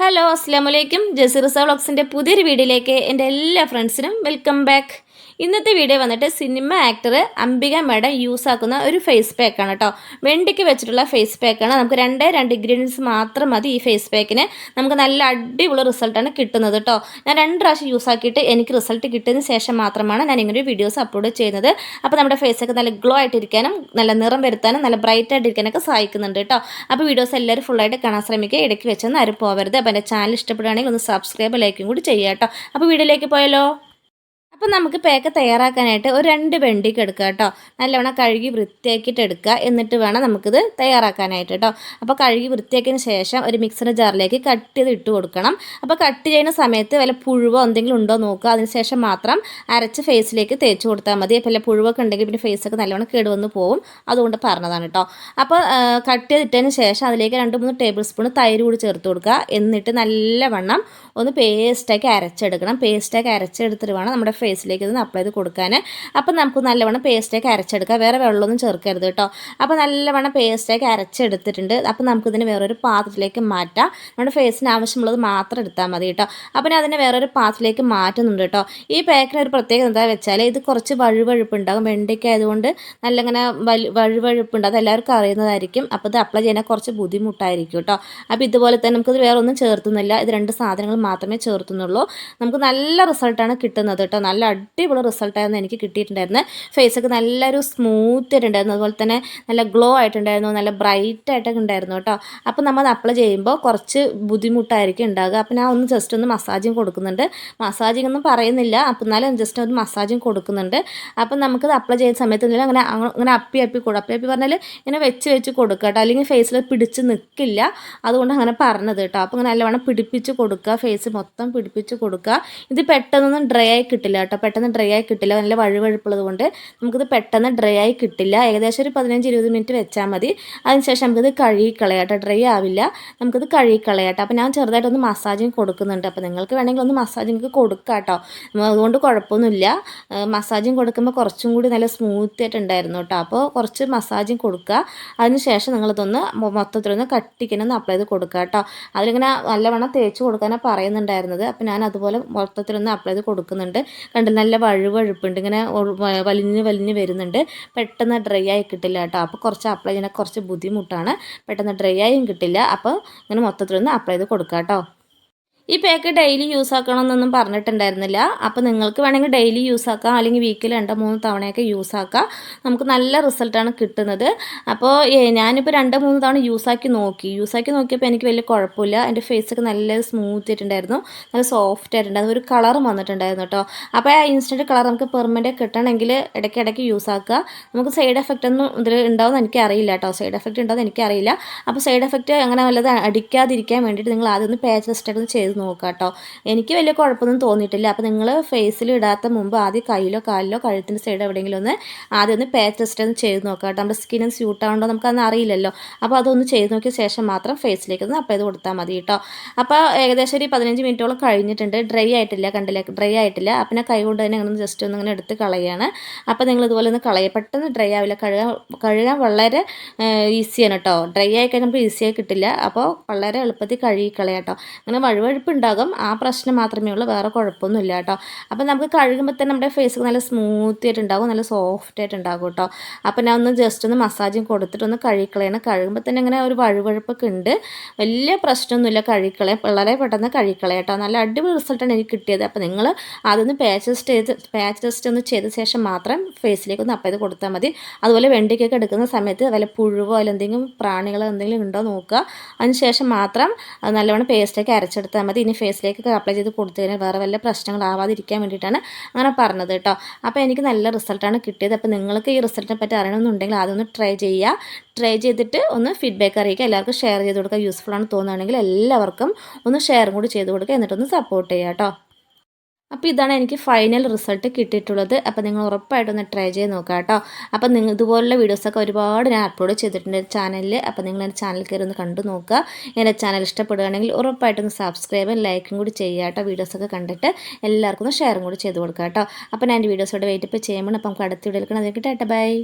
Hello അസ്സാം വലൈക്കും ജസീർസ വ്ളോഗ്സിന്റെ പുതിയൊരു വീഡിയോയിലേക്ക് എന്റെ എല്ലാ ഫ്രണ്ട്സിനും വെൽക്കം ബാക്ക് ഇന്നത്തെ വീഡിയോ വന്നിട്ട് cinema actor Ambika madam use ആക്കുന്ന ഒരു ഫേസ് പാക്കാണ് കേട്ടോ വെണ്ടിക്ക് വെച്ചിട്ടുള്ള ഫേസ് പാക്കാണ് നമുക്ക് രണ്ടേ രണ്ട് ഇൻഗ്രീഡിയൻസ് മാത്രം മതി ഈ ഫേസ് പാക്കിന് നമുക്ക് നല്ല അടിപൊളി റിസൾട്ടാണ് കിട്ടുന്നത് കേട്ടോ ഞാൻ രണ്ട് പ്രാവശ്യം യൂസ് ആക്കിയിട്ട് എനിക്ക് റിസൾട്ട് കിട്ടിയതിന് ശേഷം മാത്രമാണ് ഞാൻ ഇങ്ങനെ വീഡിയോസ് അപ്ലോഡ് ചെയ്യുന്നത്. അപ്പോൾ നമ്മുടെ ഫേസൊക്കെ നല്ല ഗ്ലോ ആയിട്ടിരിക്കാനും നല്ല നിറം വരുത്താനും നല്ല ബ്രൈറ്റ് ആയിട്ടിരിക്കാനൊക്കെ സഹായിക്കുന്നുണ്ട് കേട്ടോ അപ്പോൾ വീഡിയോസ് എല്ലാവരും ഫുള്ളായിട്ട് കാണാൻ ശ്രമിക്കുക. ഇടയ്ക്ക് വെച്ചൊന്നും ആരും പോവരുത്. അപ്പോൾ എന്റെ ചാനൽ ഇഷ്ടപ്പെടുകയാണെങ്കിൽ ഒന്ന് സബ്സ്ക്രൈബ് ലൈക്കും കൂടി ചെയ്യുക കേട്ടോ അപ്പോൾ വീഡിയോയിലേക്ക് പോയാലോ? അപ്പം നമുക്ക് പേക്ക തയ്യാറാക്കാനായിട്ട് ഒരു രണ്ട് വെണ്ടിക്ക് എടുക്കുക കേട്ടോ. നല്ലവണ്ണം കഴുകി വൃത്തിയാക്കിയിട്ട് എടുക്കുക. എന്നിട്ട് വേണം നമുക്കിത് തയ്യാറാക്കാനായിട്ട് കേട്ടോ. അപ്പോൾ കഴുകി വൃത്തിയാക്കിയതിന് ശേഷം ഒരു മിക്സർ ജാറിലേക്ക് കട്ട് ചെയ്ത് ഇട്ട് കൊടുക്കണം. അപ്പോൾ കട്ട് ചെയ്യുന്ന സമയത്ത് വല്ല പുഴുവോ എന്തെങ്കിലും ഉണ്ടോ നോക്കുക. അതിനുശേഷം മാത്രം അരച്ച് ഫേസിലേക്ക് തേച്ച് കൊടുത്താൽ മതി. അപ്പോൾ വല്ല പുഴുവൊക്കെ ഉണ്ടെങ്കിൽ പിന്നെ ഫേസൊക്കെ നല്ലവണ്ണം കേടുവന്ന് പോകും അതുകൊണ്ട് പറഞ്ഞതാണ് കേട്ടോ. അപ്പോൾ കട്ട് ചെയ്തിട്ടതിന് ശേഷം അതിലേക്ക് രണ്ട് മൂന്ന് ടേബിൾ സ്പൂൺ തൈര് കൂടി ചേർത്ത് കൊടുക്കുക. എന്നിട്ട് നല്ലവണ്ണം ഒന്ന് പേസ്റ്റാക്കി അരച്ചെടുക്കണം. പേസ്റ്റാക്കി അരച്ചെടുത്തിട്ട് വേണം നമ്മുടെ ഫേസിലേക്ക് ഇതൊന്ന് അപ്ലൈ ചെയ്ത് കൊടുക്കാൻ അപ്പം നമുക്ക് നല്ലവണ്ണം പേസ്റ്റേക്ക് അരച്ചെടുക്കാം. വേറെ വെള്ളമൊന്നും ചേർക്കരുത് കേട്ടോ. അപ്പോൾ നല്ലവണ്ണം പേസ്റ്റേക്ക് അരച്ചെടുത്തിട്ടുണ്ട്. അപ്പം നമുക്കിതിന് വേറൊരു പാത്രത്തിലേക്ക് മാറ്റാം. നമ്മുടെ ഫേസിന് ആവശ്യമുള്ളത് മാത്രം എടുത്താൽ മതി കേട്ടോ. അപ്പം അതിനെ വേറൊരു പാത്രത്തിലേക്ക് മാറ്റുന്നുണ്ട് കേട്ടോ. ഈ പാക്കിന് ഒരു പ്രത്യേകത എന്താ വെച്ചാൽ ഇത് കുറച്ച് വഴുവഴുപ്പ് ഉണ്ടാകും വെണ്ടയ്ക്ക ആയതുകൊണ്ട് നല്ല ഇങ്ങനെ വഴുവഴുപ്പ് ഉണ്ട് എല്ലാവർക്കും അറിയുന്നതായിരിക്കും. അപ്പോൾ ഇത് അപ്ലൈ ചെയ്യാൻ കുറച്ച് ബുദ്ധിമുട്ടായിരിക്കും കേട്ടോ. അപ്പോൾ ഇതുപോലെ തന്നെ നമുക്കിത് വേറെ ഒന്നും ചേർത്തുന്നില്ല. ഇത് രണ്ട് സാധനങ്ങൾ മാത്രമേ ചേർത്തുന്നുള്ളൂ. നമുക്ക് നല്ല റിസൾട്ടാണ് കിട്ടുന്നത് കേട്ടോ. നല്ല നല്ല അടിപൊളി റിസൾട്ടായിരുന്നു എനിക്ക് കിട്ടിയിട്ടുണ്ടായിരുന്നത് ഫേസൊക്കെ നല്ലൊരു സ്മൂത്ത് ആയിട്ടുണ്ടായിരുന്നു. അതുപോലെ തന്നെ നല്ല ഗ്ലോ ആയിട്ടുണ്ടായിരുന്നു. നല്ല ബ്രൈറ്റ് ആയിട്ടൊക്കെ ഉണ്ടായിരുന്നു കേട്ടോ. അപ്പോൾ നമ്മൾ അപ്ലൈ ചെയ്യുമ്പോൾ കുറച്ച് ബുദ്ധിമുട്ടായിരിക്കും ഉണ്ടാകുക അപ്പോൾ ഞാൻ ഒന്ന് ജസ്റ്റ് ഒന്ന് മസാജും കൊടുക്കുന്നുണ്ട്. മസാജിങ് ഒന്നും പറയുന്നില്ല. അപ്പോൾ എന്നാലും ജസ്റ്റ് ഒന്ന് മസാജും കൊടുക്കുന്നുണ്ട്. അപ്പം നമുക്കത് അപ്ലൈ ചെയ്യുന്ന സമയത്ത് അങ്ങനെ അങ്ങനെ അപ്പി അപ്പി കൊടുക്കും. അപ്പി അപ്പി പറഞ്ഞാൽ ഇങ്ങനെ വെച്ച് വെച്ച് കൊടുക്കുക കേട്ടോ. അല്ലെങ്കിൽ ഫേസിൽ പിടിച്ച് നിൽക്കില്ല അതുകൊണ്ട് അങ്ങനെ പറഞ്ഞത് കേട്ടോ. അപ്പോൾ അങ്ങനെ നല്ലവണ്ണം പിടിപ്പിച്ച് കൊടുക്കുക. ഫേസ് മൊത്തം പിടിപ്പിച്ച് കൊടുക്കുക. ഇത് പെട്ടെന്നൊന്നും ഡ്രൈ ആയി കിട്ടില്ല കേട്ടോ. പെട്ടെന്ന് ഡ്രൈ ആയി കിട്ടില്ല. നല്ല വഴുവഴുപ്പുള്ളത് കൊണ്ട് നമുക്കിത് പെട്ടെന്ന് ഡ്രൈ ആയി കിട്ടില്ല. ഏകദേശം ഒരു പതിനഞ്ച് ഇരുപത് മിനിറ്റ് വെച്ചാൽ മതി. അതിനുശേഷം നമുക്കിത് കഴുകി കളയാട്ടോ ഡ്രൈ ആവില്ല. നമുക്കിത് കഴുകി കളയാട്ടോ അപ്പോൾ ഞാൻ ചെറുതായിട്ടൊന്ന് മസാജിങ് കൊടുക്കുന്നുണ്ട്. അപ്പോൾ നിങ്ങൾക്ക് വേണമെങ്കിൽ ഒന്ന് മസാജിങ് കൊടുക്കാം കേട്ടോ അതുകൊണ്ട് കുഴപ്പമൊന്നുമില്ല. മസാജിങ് കൊടുക്കുമ്പോൾ കുറച്ചും കൂടി നല്ല സ്മൂത്ത് ആയിട്ടുണ്ടായിരുന്നു കേട്ടോ അപ്പോൾ കുറച്ച് മസാജിങ് കൊടുക്കുക. അതിനുശേഷം നിങ്ങളിതൊന്ന് മൊത്തത്തിലൊന്ന് കട്ടിക്കനൊന്ന് അപ്ലൈ ചെയ്ത് കൊടുക്കുക കേട്ടോ അതിലിങ്ങനെ നല്ലവണ്ണം തേച്ച് കൊടുക്കാനാണ് പറയുന്നുണ്ടായിരുന്നത്. അപ്പോൾ ഞാൻ അതുപോലെ മൊത്തത്തിലൊന്ന് അപ്ലൈ ചെയ്ത് കൊടുക്കുന്നുണ്ട്. കണ്ട് നല്ല വഴുവഴുപ്പുണ്ട്. ഇങ്ങനെ വലിഞ്ഞ് വലിഞ്ഞ് വരുന്നുണ്ട്. പെട്ടെന്ന് ഡ്രൈ ആയി കിട്ടില്ല കേട്ടോ. അപ്പോൾ കുറച്ച് അപ്ലൈ ചെയ്യാൻ കുറച്ച് ബുദ്ധിമുട്ടാണ്. പെട്ടെന്ന് ഡ്രൈ ആയും കിട്ടില്ല. അപ്പോൾ ഇങ്ങനെ മൊത്തത്തിലൊന്ന് അപ്ലൈ ചെയ്ത് കൊടുക്കാം കേട്ടോ ഈ പാക്ക് ഡെയിലി യൂസ് ആക്കണമെന്നൊന്നും പറഞ്ഞിട്ടുണ്ടായിരുന്നില്ല. അപ്പോൾ നിങ്ങൾക്ക് വേണമെങ്കിൽ ഡെയിലി യൂസ് ആക്കാം അല്ലെങ്കിൽ വീക്കിൽ രണ്ടോ മൂന്ന് തവണയൊക്കെ യൂസ് ആക്കാം. നമുക്ക് നല്ല റിസൾട്ടാണ് കിട്ടുന്നത്. അപ്പോൾ ഞാനിപ്പോൾ രണ്ടോ മൂന്ന് തവണ യൂസ് ആക്കി നോക്കി. യൂസ് ആക്കി നോക്കിയപ്പോൾ എനിക്ക് വലിയ കുഴപ്പമില്ല. എന്റെ ഫേസൊക്കെ നല്ല സ്മൂത്ത് ആയിട്ടുണ്ടായിരുന്നു. നല്ല സോഫ്റ്റ് ആയിട്ടുണ്ടായിരുന്നു ഒരു കളറും വന്നിട്ടുണ്ടായിരുന്നു കേട്ടോ. അപ്പോൾ ആ ഇൻസ്റ്റന്റ് കളർ നമുക്ക് പെർമനന്റ് കിട്ടണമെങ്കിൽ ഇടയ്ക്കിടയ്ക്ക് യൂസ് ആക്കുക. നമുക്ക് സൈഡ് എഫക്റ്റ് ഒന്നും ഇതിൽ ഉണ്ടാവുമെന്ന് എനിക്കറിയില്ല കേട്ടോ. സൈഡ് എഫക്റ്റ് ഉണ്ടാവുമെന്ന് എനിക്കറിയില്ല. അപ്പോൾ സൈഡ് എഫക്റ്റ് അങ്ങനെ വല്ലത് അടിക്കാതിരിക്കാൻ വേണ്ടിയിട്ട് നിങ്ങൾ ആദ്യം ഒന്ന് പാച്ച് ടെസ്റ്റ് ചെയ്ത് നോക്കുക കേട്ടോ എനിക്ക് വലിയ കുഴപ്പമൊന്നും തോന്നിയിട്ടില്ല. അപ്പോൾ നിങ്ങൾ ഫേസിൽ ഇടാത്ത മുമ്പ് ആദ്യം കയ്യിലോ കാലിലോ കഴുത്തിന്റെ സൈഡ് എവിടെയെങ്കിലും ഒന്ന് ആദ്യം ഒന്ന് പേ ടെസ്റ്റ് ഒന്ന് ചെയ്ത് നോക്കുക കേട്ടോ. നമ്മുടെ സ്കിന്നിന് സ്യൂട്ട് ആവുണ്ടോ നമുക്കതൊന്നും അറിയില്ലല്ലോ. അപ്പോൾ അതൊന്ന് ചെയ്ത് നോക്കിയ ശേഷം മാത്രം ഫേസിലേക്ക് ഒന്ന് അപ്ലൈ ചെയ്ത് കൊടുത്താൽ മതി കേട്ടോ. അപ്പോൾ ഏകദേശം ഒരു പതിനഞ്ച് മിനിറ്റോളം കഴിഞ്ഞിട്ടുണ്ട്. ഡ്രൈ ആയിട്ടില്ല കണ്ടില്ല? ഡ്രൈ ആയിട്ടില്ല. അപ്പം ഞാൻ കൈ കൊണ്ട് തന്നെ അങ്ങനെ ജസ്റ്റ് ഒന്ന് ഇങ്ങനെ എടുത്ത് കളയാണ്. അപ്പോൾ നിങ്ങൾ ഇതുപോലെ ഒന്ന് കളയുക പെട്ടെന്ന് ഡ്രൈ ആവില്ല. കഴുകാൻ കഴുകാൻ വളരെ ഈസിയാണ് കേട്ടോ. ഡ്രൈ ആയി കഴിഞ്ഞാൽ നമുക്ക് ഈസിയായി കിട്ടില്ല. അപ്പോൾ വളരെ എളുപ്പത്തിൽ കഴുകി കളയാം കേട്ടോ. അങ്ങനെ വഴുവഴുപ്പ് ഉണ്ടാകും ആ പ്രശ്നം മാത്രമേ ഉള്ളൂ. വേറെ കുഴപ്പമൊന്നുമില്ല കേട്ടോ. അപ്പോൾ നമുക്ക് കഴുകുമ്പോൾ തന്നെ നമ്മുടെ ഫേസ് നല്ല സ്മൂത്ത് ആയിട്ടുണ്ടാകും നല്ല സോഫ്റ്റ് ആയിട്ടുണ്ടാകും കേട്ടോ. അപ്പോൾ ഞാൻ ഒന്ന് ജസ്റ്റ് ഒന്ന് മസാജും കൊടുത്തിട്ട് ഒന്ന് കഴുകിക്കളയണം. കഴുകുമ്പോൾ തന്നെ ഇങ്ങനെ ഒരു വഴുവഴുപ്പൊക്കെ ഉണ്ട്. വലിയ പ്രശ്നമൊന്നുമില്ല കഴുകിക്കളയ വളരെ പെട്ടെന്ന് കഴുകിക്കളയ കേട്ടോ. നല്ല അടിപൊളി റിസൾട്ടാണ് എനിക്ക് കിട്ടിയത്. അപ്പോൾ നിങ്ങൾ അതൊന്ന് പാച്ച് ടെസ്റ്റ് ചെയ്ത് പാച്ച് ടെസ്റ്റ് ഒന്ന് ചെയ്ത ശേഷം മാത്രം ഫേസിലേക്ക് ഒന്ന് അപ്ലൈ ചെയ്ത് കൊടുത്താൽ മതി. അതുപോലെ വെണ്ടിക്കൊക്കെ എടുക്കുന്ന സമയത്ത് വല്ല പുഴുവോ അല്ലെങ്കിൽ പ്രാണികളോ എന്തെങ്കിലും ഉണ്ടോ നോക്കുക. അതിന് ശേഷം മാത്രം നല്ലവണ്ണം പേസ്റ്റൊക്കെ അരച്ചെടുത്താൽ മതി ഇനി ഫേസിലേക്ക് അപ്ലൈ ചെയ്ത് കൊടുത്തു കഴിഞ്ഞാൽ വേറെ വല്ല പ്രശ്നങ്ങളാവാതിരിക്കാൻ വേണ്ടിയിട്ടാണ് അങ്ങനെ പറഞ്ഞത് കേട്ടോ. അപ്പോൾ എനിക്ക് നല്ല റിസൾട്ടാണ് കിട്ടിയത്. അപ്പോൾ നിങ്ങൾക്ക് ഈ റിസൾട്ടിനെ പറ്റി അറിയണമെന്നുണ്ടെങ്കിൽ അതൊന്ന് ട്രൈ ചെയ്യുക. ട്രൈ ചെയ്തിട്ട് ഒന്ന് ഫീഡ്ബാക്ക് അറിയിക്കുക. എല്ലാവർക്കും ഷെയർ ചെയ്ത് കൊടുക്കുക. യൂസ്ഫുൾ ആണ് തോന്നുകയാണെങ്കിൽ എല്ലാവർക്കും ഒന്ന് ഷെയർ കൂടി ചെയ്ത് കൊടുക്കുക. എന്നിട്ടൊന്ന് സപ്പോർട്ട് ചെയ്യുക കേട്ടോ. അപ്പോൾ ഇതാണ് എനിക്ക് ഫൈനൽ റിസൾട്ട് കിട്ടിയിട്ടുള്ളത്. അപ്പോൾ നിങ്ങൾ ഉറപ്പായിട്ടൊന്ന് ട്രൈ ചെയ്ത് നോക്കാം കേട്ടോ. അപ്പോൾ നിങ്ങൾ ഇതുപോലുള്ള വീഡിയോസൊക്കെ ഒരുപാട് ഞാൻ അപ്ലോഡ് ചെയ്തിട്ടുണ്ട് ചാനലിൽ അപ്പോൾ നിങ്ങൾ എന്റെ ചാനൽ കയറി ഒന്ന് കണ്ടു നോക്കുക. എന്റെ ചാനൽ ഇഷ്ടപ്പെടുകയാണെങ്കിൽ ഉറപ്പായിട്ടൊന്ന് സബ്സ്ക്രൈബും ലൈക്കും കൂടി ചെയ്യുക കേട്ടോ വീഡിയോസൊക്കെ കണ്ടിട്ട്. എല്ലാവർക്കും ഒന്ന് ഷെയറും കൂടി ചെയ്ത് കൊടുക്കാം കേട്ടോ. അപ്പോൾ ഞാൻ എന്റെ വീഡിയോസോട് വെയിറ്റ് ചെയ്യുമ്പോൾ അപ്പം നമുക്ക് അടുത്ത വീഡിയോയിൽ കാണാൻ ബൈ